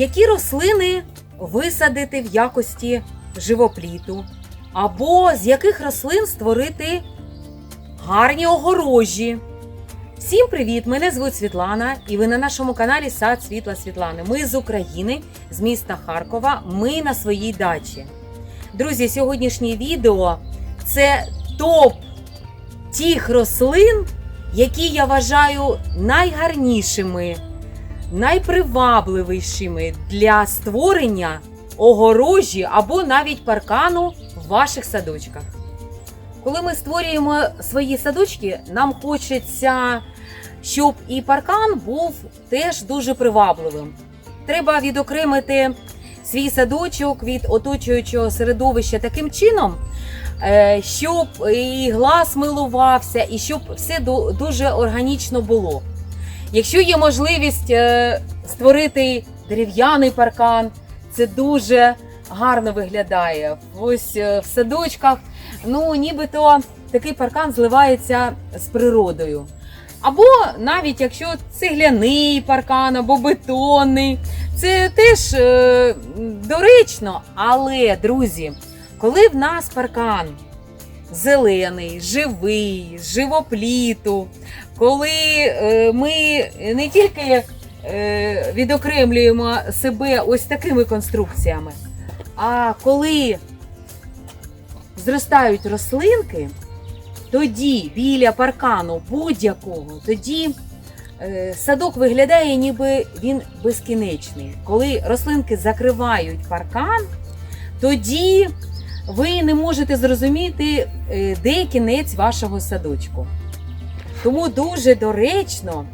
які рослини висадити в якості живопліту, або з яких рослин створити гарні огорожі. Всім привіт! Мене звуть Світлана, і ви на нашому каналі Сад Світла Світлани. Ми з України, з міста Харкова. Ми на своїй дачі. Друзі, сьогоднішнє відео це топ тих рослин, які я вважаю найгарнішими, найпривабливішими для створення огорожі або навіть паркану в ваших садочках. Коли ми створюємо свої садочки, нам хочеться, щоб і паркан був теж дуже привабливим. Треба відокремити свій садочок від оточуючого середовища таким чином, е, щоб і глаз милувався, і щоб все дуже органічно було. Якщо є можливість е, створити дерев'яний паркан, це дуже гарно виглядає. Ось е, в садочках, ну нібито такий паркан зливається з природою. Або навіть якщо цегляний паркан або бетонний, це теж е, доречно. Але, друзі, коли в нас паркан зелений, живий, живопліту, коли е, ми не тільки е, відокремлюємо себе ось такими конструкціями, а коли зростають рослинки, тоді біля паркану будь-якого, тоді е, садок виглядає, ніби він безкінечний. Коли рослинки закривають паркан, тоді ви не можете зрозуміти, де кінець вашого садочку. Тому дуже доречно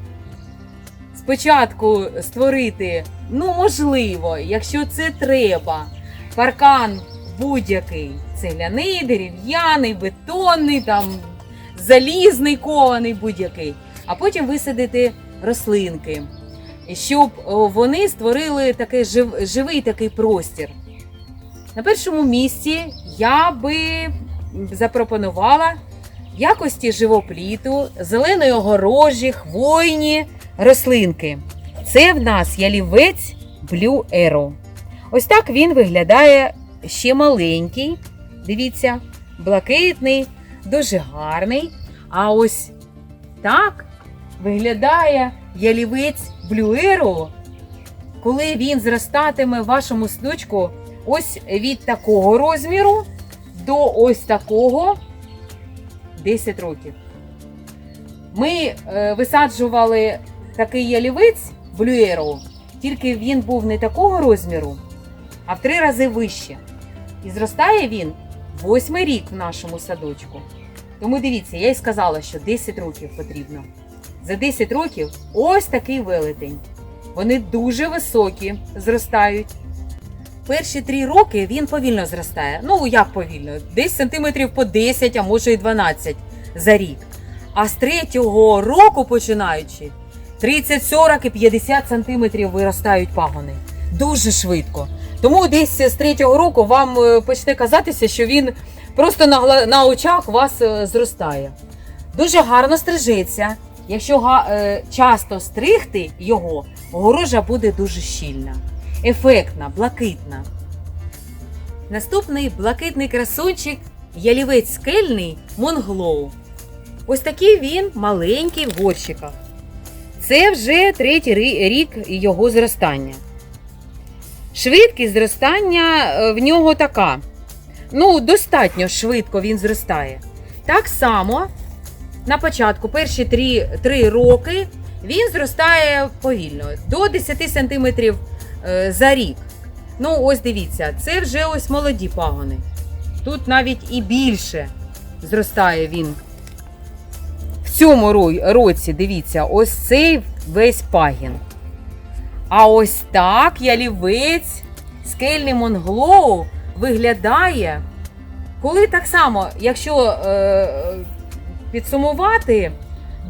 спочатку створити, ну, можливо, якщо це треба, паркан будь-який цегляний, дерев'яний, бетонний, там, залізний, кований, будь-який. А потім висадити рослинки, щоб вони створили такий жив, живий такий простір. На першому місці я би запропонувала якості живопліту, зеленої огорожі, хвойні рослинки. Це в нас ялівець Blue Arrow. Ось так він виглядає ще маленький. Дивіться, блакитний, дуже гарний. А ось так виглядає ялівець Blue Arrow, коли він зростатиме в вашому садочку ось від такого розміру до ось такого 10 років. Ми е, висаджували такий ялівець Arrow, тільки він був не такого розміру, а в три рази вище. І зростає він восьмий рік в нашому садочку. Тому дивіться, я й сказала, що 10 років потрібно. За 10 років ось такий велетень. Вони дуже високі, зростають. Перші три роки він повільно зростає. Ну, як повільно? Десь сантиметрів по 10, а може і 12 за рік. А з третього року починаючи, 30, 40 і 50 сантиметрів виростають пагони. Дуже швидко. Тому десь з третього року вам е, почне казатися, що він просто на, на очах вас е, зростає. Дуже гарно стрижеться. Якщо е, часто стригти його, огорожа буде дуже щільна, ефектна, блакитна. Наступний блакитний красунчик ялівець скельний Монглоу. Ось такий він маленький в горщиках. Це вже третій рік його зростання. Швидкість зростання е, в нього така. Ну, достатньо швидко він зростає. Так само на початку, перші 3, 3 роки, він зростає повільно до 10 см за рік. Ну, ось дивіться, це вже ось молоді пагони. Тут навіть і більше зростає він. В цьому році, дивіться, ось цей весь пагін. А ось так ялівець скельний Монглоу виглядає, коли так само, якщо е, підсумувати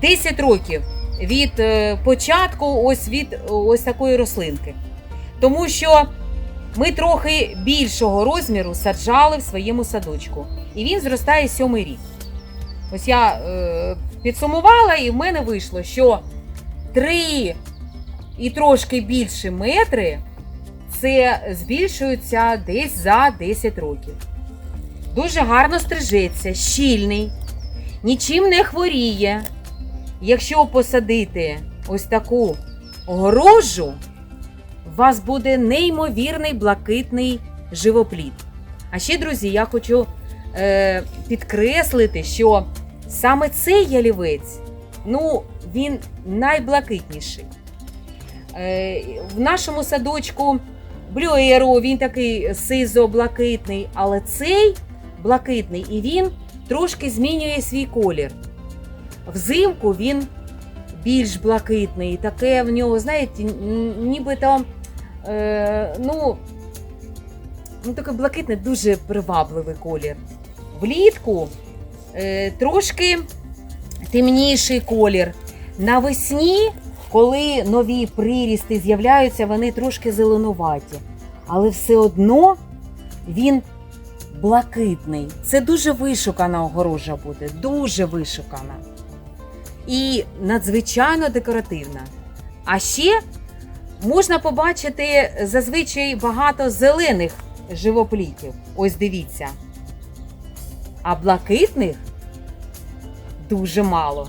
10 років від е, початку ось від ось такої рослинки. Тому що ми трохи більшого розміру саджали в своєму садочку. І він зростає сьомий рік. Ось я е, підсумувала, і в мене вийшло, що 3 і трошки більше метри це збільшується десь за 10 років. Дуже гарно стрижеться, щільний, нічим не хворіє. Якщо посадити ось таку огорожу, вас буде неймовірний блакитний живоплід. А ще, друзі, я хочу е, підкреслити, що саме цей ялівець, ну, він найблакитніший. Е, в нашому садочку блюєру він такий сизо-блакитний, але цей блакитний і він трошки змінює свій колір. Взимку він більш блакитний, таке в нього, знаєте, н- нібито е, ну, ну, такий блакитний, дуже привабливий колір. Влітку е, трошки темніший колір. Навесні, коли нові прирісти з'являються, вони трошки зеленуваті. Але все одно він блакитний. Це дуже вишукана огорожа буде, дуже вишукана. І надзвичайно декоративна. А ще можна побачити зазвичай багато зелених живоплітів. Ось дивіться. А блакитних дуже мало.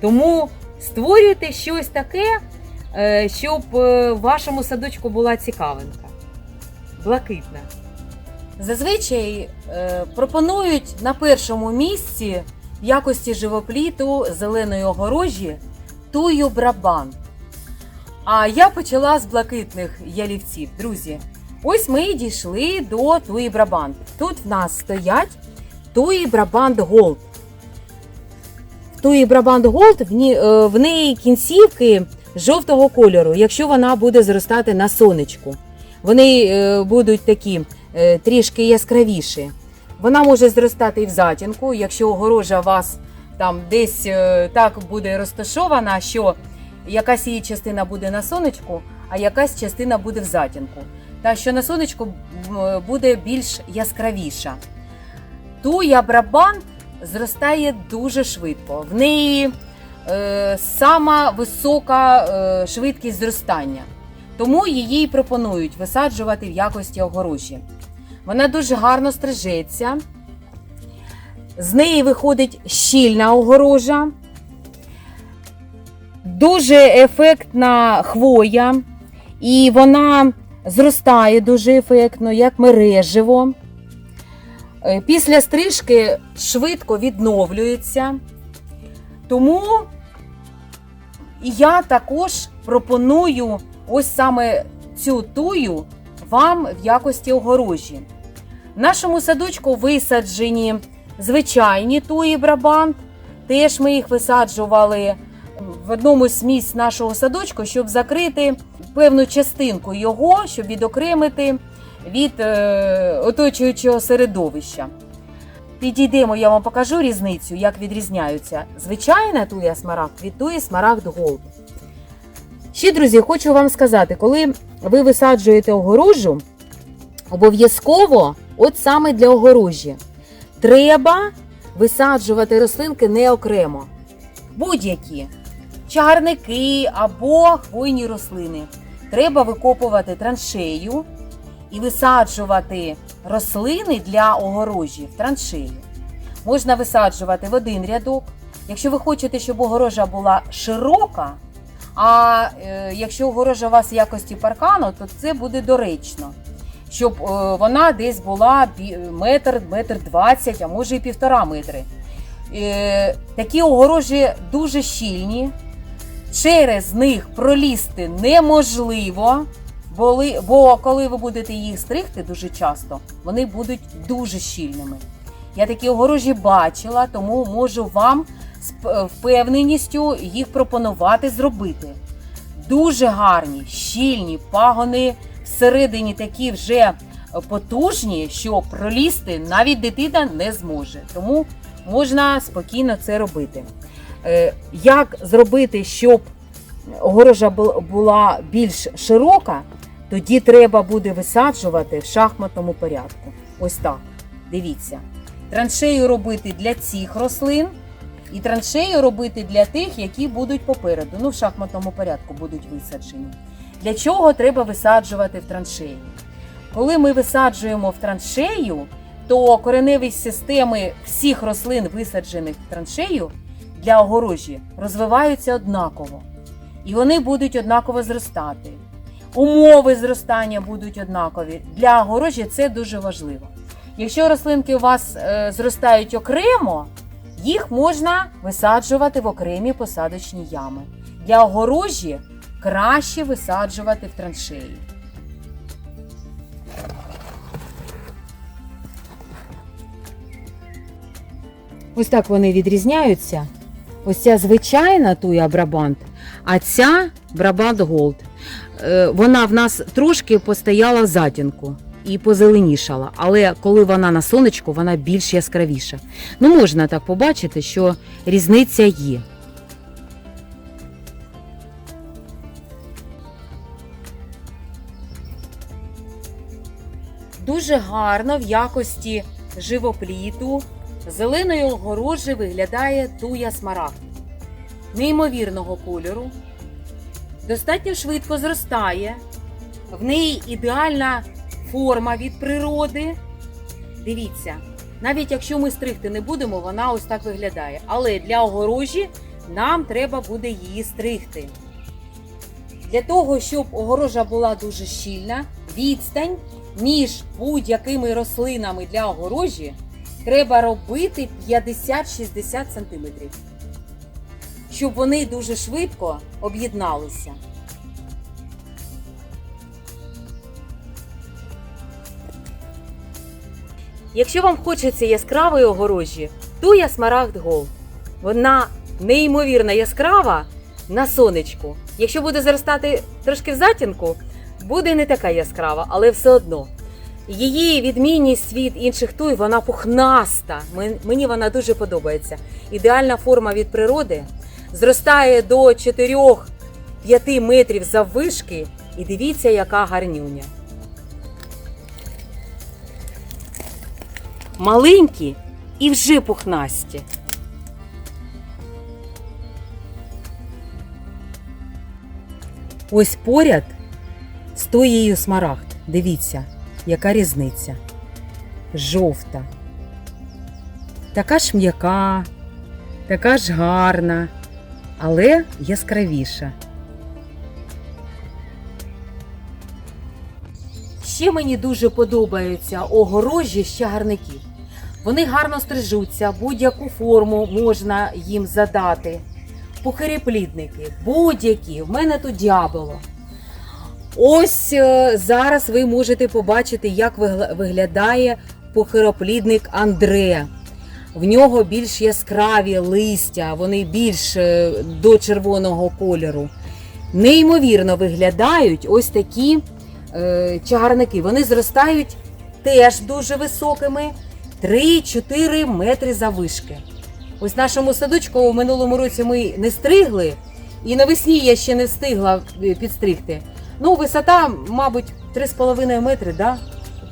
Тому створюйте щось таке, е, щоб е, вашому садочку була цікавинка. Блакитна. Зазвичай е, пропонують на першому місці в якості живопліту зеленої огорожі тую брабан. А я почала з блакитних ялівців, друзі. Ось ми дійшли до туї брабант. Тут в нас стоять туї брабант голд. Туї брабант голд в, е, неї кінцівки жовтого кольору, якщо вона буде зростати на сонечку. Вони е, будуть такі е, трішки яскравіші. Вона може зростати і в затінку, якщо огорожа вас там десь так буде розташована, що якась її частина буде на сонечку, а якась частина буде в затінку. Та що на сонечку буде більш яскравіша. Туя брабан зростає дуже швидко. В неї е, сама висока е, швидкість зростання. Тому її пропонують висаджувати в якості огорожі. Вона дуже гарно стрижеться. З неї виходить щільна огорожа, дуже ефектна хвоя, і вона зростає дуже ефектно, як мереживо. Е, Після стрижки швидко відновлюється. Тому я також пропоную ось саме цю тую вам в якості огорожі. В нашому садочку висаджені звичайні туї брабант. Теж ми їх висаджували в одному з місць нашого садочку, щоб закрити певну частинку його, щоб відокремити від е, оточуючого середовища. Підійдемо, я вам покажу різницю, як відрізняються звичайна туя смарагд від туї смарагд голд. Ще, друзі, хочу вам сказати, коли ви висаджуєте огорожу, обов'язково, от саме для огорожі, треба висаджувати рослинки не окремо. Будь-які чагарники або хвойні рослини. Треба викопувати траншею і висаджувати рослини для огорожі в траншею. Можна висаджувати в один рядок. Якщо ви хочете, щоб огорожа була широка, а е, якщо огорожа у вас в якості паркану, то це буде доречно, щоб е, вона десь була метр, метр двадцять, а може і півтора метри. Е, такі огорожі дуже щільні, через них пролізти неможливо. Бо, ли- бо коли ви будете їх стригти дуже часто, вони будуть дуже щільними. Я такі огорожі бачила, тому можу вам з впевненістю їх пропонувати зробити. Дуже гарні, щільні пагони всередині такі вже потужні, що пролізти навіть дитина не зможе. Тому можна спокійно це робити. Е, Як зробити, щоб огорожа була більш широка, тоді треба буде висаджувати в шахматному порядку. Ось так. Дивіться. Траншею робити для цих рослин, і траншею робити для тих, які будуть попереду. Ну, в шахматному порядку будуть висаджені. Для чого треба висаджувати в траншеї? Коли ми висаджуємо в траншею, то кореневі системи всіх рослин, висаджених в траншею для огорожі, розвиваються однаково. І вони будуть однаково зростати. Умови зростання будуть однакові. Для огорожі це дуже важливо. Якщо рослинки у вас е, зростають окремо, їх можна висаджувати в окремі посадочні ями. Для огорожі краще висаджувати в траншеї. Ось так вони відрізняються. Ось ця звичайна туя Брабант, а ця Брабант Голд. Е, Вона в нас трошки постояла в затінку і позеленішала, але коли вона на сонечку, вона більш яскравіша. Ну, можна так побачити, що різниця є. Дуже гарно в якості живопліту зеленої огорожі виглядає туя смарагд. Неймовірного кольору, достатньо швидко зростає, в неї ідеальна форма від природи. Дивіться, навіть якщо ми стригти не будемо, вона ось так виглядає. Але для огорожі нам треба буде її стригти. Для того, щоб огорожа була дуже щільна, відстань між будь-якими рослинами для огорожі треба робити 50-60 см, щоб вони дуже швидко об'єдналися. Якщо вам хочеться яскравої огорожі, то я смарагд Голд. Вона неймовірно яскрава на сонечку. Якщо буде зростати трошки в затінку, буде не така яскрава, але все одно. Її відмінність від інших туй, вона пухнаста. Мені вона дуже подобається. Ідеальна форма від природи зростає до 4-5 метрів заввишки. І дивіться, яка гарнюня. Маленькі і вже пухнасті. Ось поряд з тоєю смарагд. Дивіться, яка різниця. Жовта. Така ж м'яка, така ж гарна, але яскравіша. Ще мені дуже подобаються огорожі з чагарників. Вони гарно стрижуться, будь-яку форму можна їм задати. Пухиріплідники, будь-які. В мене тут дяболо. Ось е, зараз ви можете побачити, як виглядає похироплідник Андре. В нього більш яскраві листя, вони більш е, до червоного кольору. Неймовірно виглядають ось такі е, чагарники. Вони зростають теж дуже високими 3-4 метри заввишки. Ось нашому садочку в минулому році ми не стригли, і навесні я ще не встигла підстригти. Ну, висота, мабуть, 3,5 метри, да?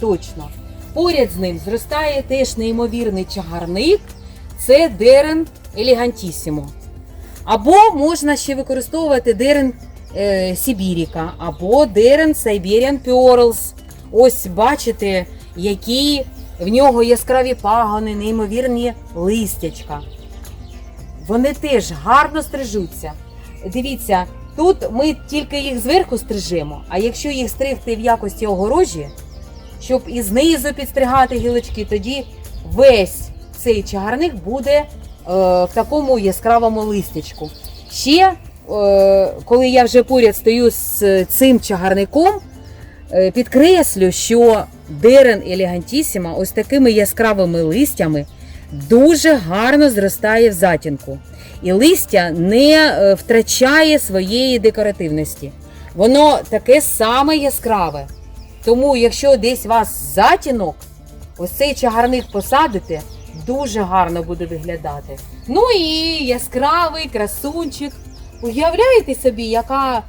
точно. Поряд з ним зростає теж неймовірний чагарник. Це дерен елегантісімо. Або можна ще використовувати дерен е, Сибіріка, або дерен Siberian Pearls. Ось бачите, які в нього яскраві пагони, неймовірні листячка. Вони теж гарно стрижуться. Дивіться, тут ми тільки їх зверху стрижемо, а якщо їх стригти в якості огорожі, щоб і знизу підстригати гілочки, тоді весь цей чагарник буде е, в такому яскравому листячку. Ще, е, коли я вже поряд стою з цим чагарником, е, підкреслю, що дерен елегантісіма ось такими яскравими листями дуже гарно зростає в затінку. І листя не е, втрачає своєї декоративності. Воно таке саме яскраве. Тому, якщо десь у вас затінок, ось цей чагарник посадите, дуже гарно буде виглядати. Ну і яскравий красунчик. Уявляєте собі, яка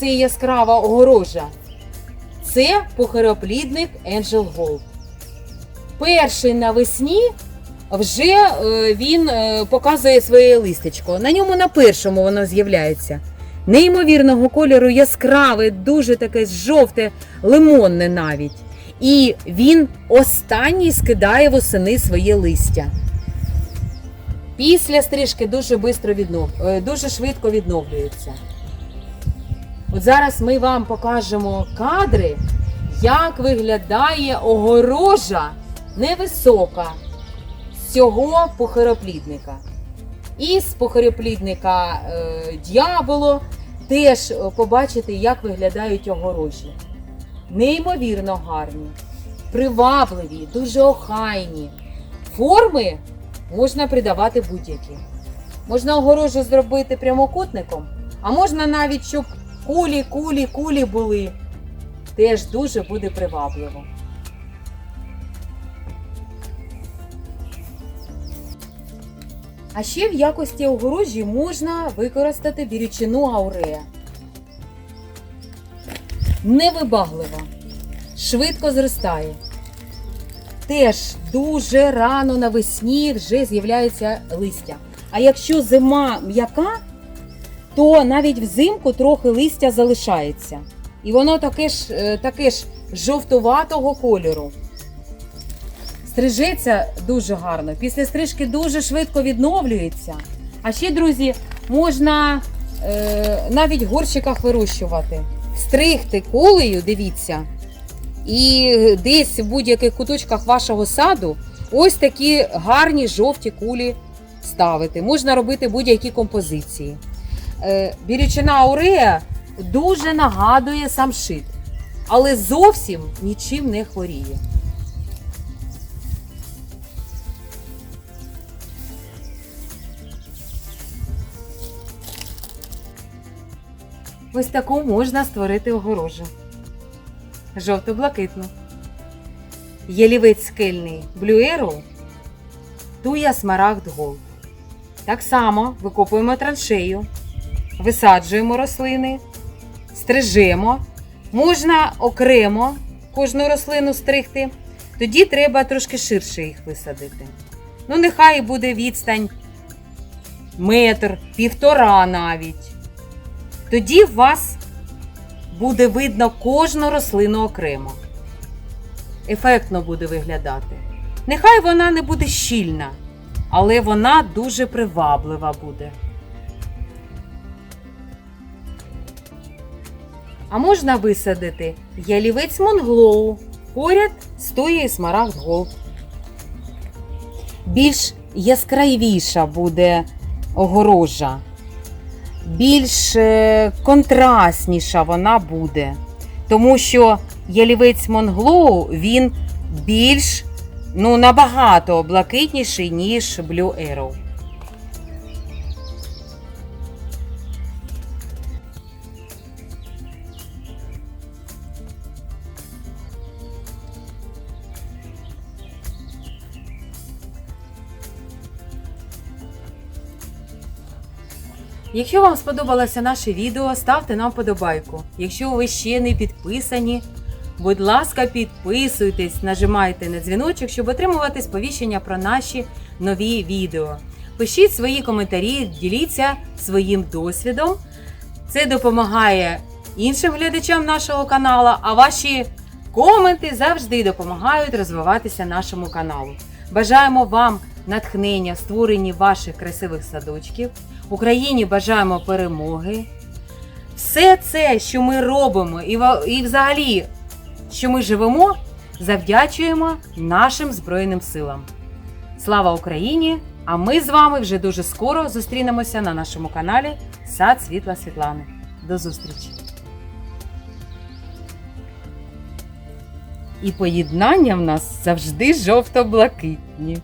це яскрава огорожа? Це похироплідник Angel Gold. Перший навесні вже е, він е, показує своє листечко. На ньому на першому воно з'являється. неймовірного кольору, яскраве, дуже таке жовте, лимонне навіть. І він останній скидає восени своє листя. Після стрижки дуже бистро віднов... е, дуже швидко відновлюється. От зараз ми вам покажемо кадри, як виглядає огорожа невисока цього похороплідника. І з похороплідника е, дьяволо теж е, побачите, як виглядають огорожі. Неймовірно гарні, привабливі, дуже охайні. Форми можна придавати будь-які. Можна огорожу зробити прямокутником, а можна навіть, щоб кулі, кулі, кулі були. Теж дуже буде привабливо. А ще в якості огорожі можна використати бірючину аурея. Невибаглива, швидко зростає. Теж дуже рано навесні вже з'являється листя. А якщо зима м'яка, то навіть взимку трохи листя залишається. І воно таке ж, е, таке ж жовтуватого кольору. Стрижеться дуже гарно. Після стрижки дуже швидко відновлюється. А ще, друзі, можна е, навіть в горщиках вирощувати. Стригти колею, дивіться. І десь в будь-яких куточках вашого саду ось такі гарні жовті кулі ставити. Можна робити будь-які композиції. Е, Бірючина аурея дуже нагадує самшит, але зовсім нічим не хворіє. Ось таку можна створити огорожу. Жовто-блакитну. Єлівець скельний Arrow, туя смарагд Gold. Так само викопуємо траншею, висаджуємо рослини, стрижемо. Можна окремо кожну рослину стригти, тоді треба трошки ширше їх висадити. Ну, нехай буде відстань метр, півтора навіть. Тоді у вас буде видно кожну рослину окремо. Ефектно буде виглядати. Нехай вона не буде щільна, але вона дуже приваблива буде. А можна висадити ялівець Монглоу поряд з тої Смарагд Голд. Більш яскравіша буде огорожа більш е, контрастніша вона буде. Тому що ялівець Монглоу він більш ну, набагато блакитніший, ніж Blue Arrow. Якщо вам сподобалося наше відео, ставте нам подобайку. Якщо ви ще не підписані, будь ласка, підписуйтесь, нажимайте на дзвіночок, щоб отримувати сповіщення про наші нові відео. Пишіть свої коментарі, діліться своїм досвідом. Це допомагає іншим глядачам нашого каналу, а ваші коменти завжди допомагають розвиватися нашому каналу. Бажаємо вам натхнення створенні ваших красивих садочків. Україні бажаємо перемоги. Все це, що ми робимо, і, і взагалі, що ми живемо, завдячуємо нашим Збройним силам. Слава Україні! А ми з вами вже дуже скоро зустрінемося на нашому каналі Сад Світла Світлани. До зустрічі! І поєднання в нас завжди жовто-блакитні.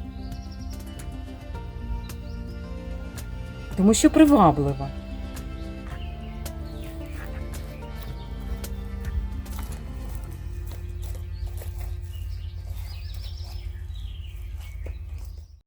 Тому що приваблива.